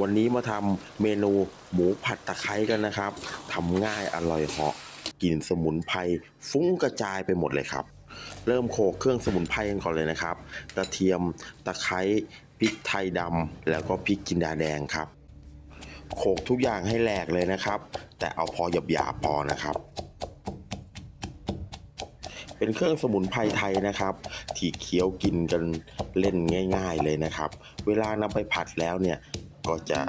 วันนี้มาทำเมนูหมูผัดตะไคร้กันนะครับทำง่ายอร่อยเหาะกลิ่นสมุนไพรฟุ้งกระจายไปหมดเลยครับ เริ่มโขลกเครื่องสมุนไพรกันก่อนเลยนะครับ กระเทียมตะไคร้พริกไทยดำแล้วก็พริกจินดาแดงครับ โขลกทุกอย่างให้แหลกเลยนะครับ แต่เอาพอหยาบๆพอนะครับเป็นเครื่องสมุนไพรไทยนะครับ ที่เคี้ยวกินกันเล่นง่าย ๆเลยนะครับ เวลานำไปผัดแล้วเนี่ย ก็จะ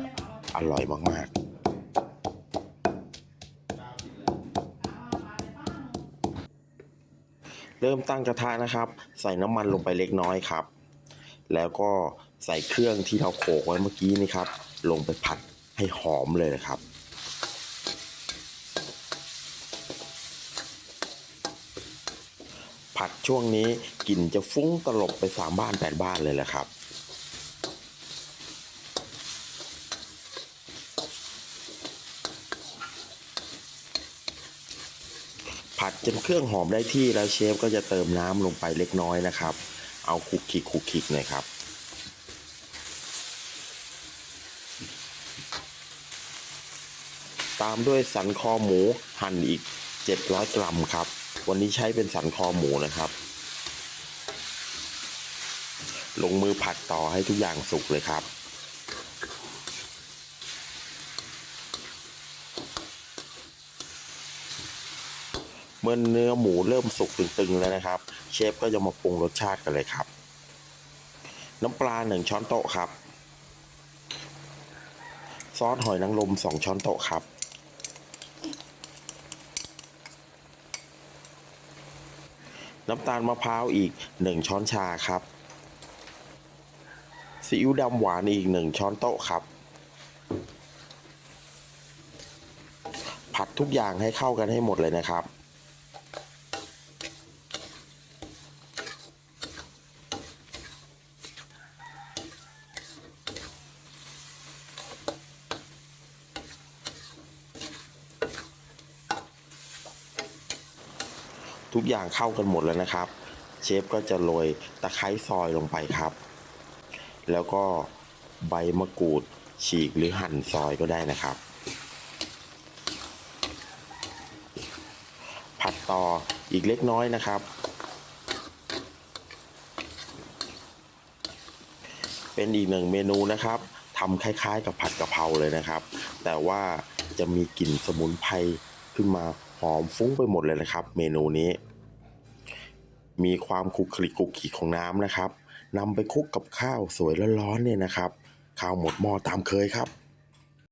อร่อยมากๆเริ่มตั้งกระทะนะครับ ใส่น้ำมันลงไปเล็กน้อยครับ แล้วก็ใส่เครื่องที่เราโขลกไว้เมื่อกี้นี่ครับ ลงไปผัดให้หอมเลยนะครับ ผัดช่วงนี้กลิ่นจะฟุ้งตลบไปสามบ้านแปดบ้านเลยแหละครับ ผัดจนเครื่องหอมได้ที่แล้วเชฟก็จะเติมน้ำลงไปเล็กน้อยนะครับ เอาคุกคิกคุกคิกหน่อยครับตามด้วยสันคอหมูหั่นอีก 700 กรัมครับ วันนี้ใช้เป็นสันคอหมูนะครับ ลงมือผัดต่อให้ทุกอย่างสุกเลยครับ มื่อเนื้อหมูเริ่มสุกตึงๆแล้วนะครับ เชฟก็จะมาปรุงรสชาติกันเลยครับ น้ำปลาหนึ่งช้อนโต๊ะครับ ซอสหอยนางรมสองช้อนโต๊ะครับ น้ำตาลมะพร้าวอีก1ช้อนชาครับซีอิ๊วดำหวานอีก1ช้อนโต๊ะครับ ผัดทุกอย่างให้เข้ากันให้หมดเลยนะครับ ทุกอย่างเข้ากันหมดแล้วนะครับ เชฟก็จะโรยตะไคร้ซอยลงไปครับ แล้วก็ใบมะกรูดฉีกหรือหั่นซอยก็ได้นะครับ ผัดต่ออีกเล็กน้อยนะครับ เป็นอีกหนึ่งเมนูนะครับทำคล้ายๆ กับผัดกะเพราเลยนะครับ แต่ว่าจะมีกลิ่นสมุนไพรขึ้นมาหอมฟุ้งไปหมดเลยนะครับ เมนูนี้ มีความคลุกคลิกคลุกคลิกของน้ำนะครับนำไปคลุกกับข้าวสวยร้อนๆเนี่ยนะครับ ข้าวหมดหม้อตามเคยครับ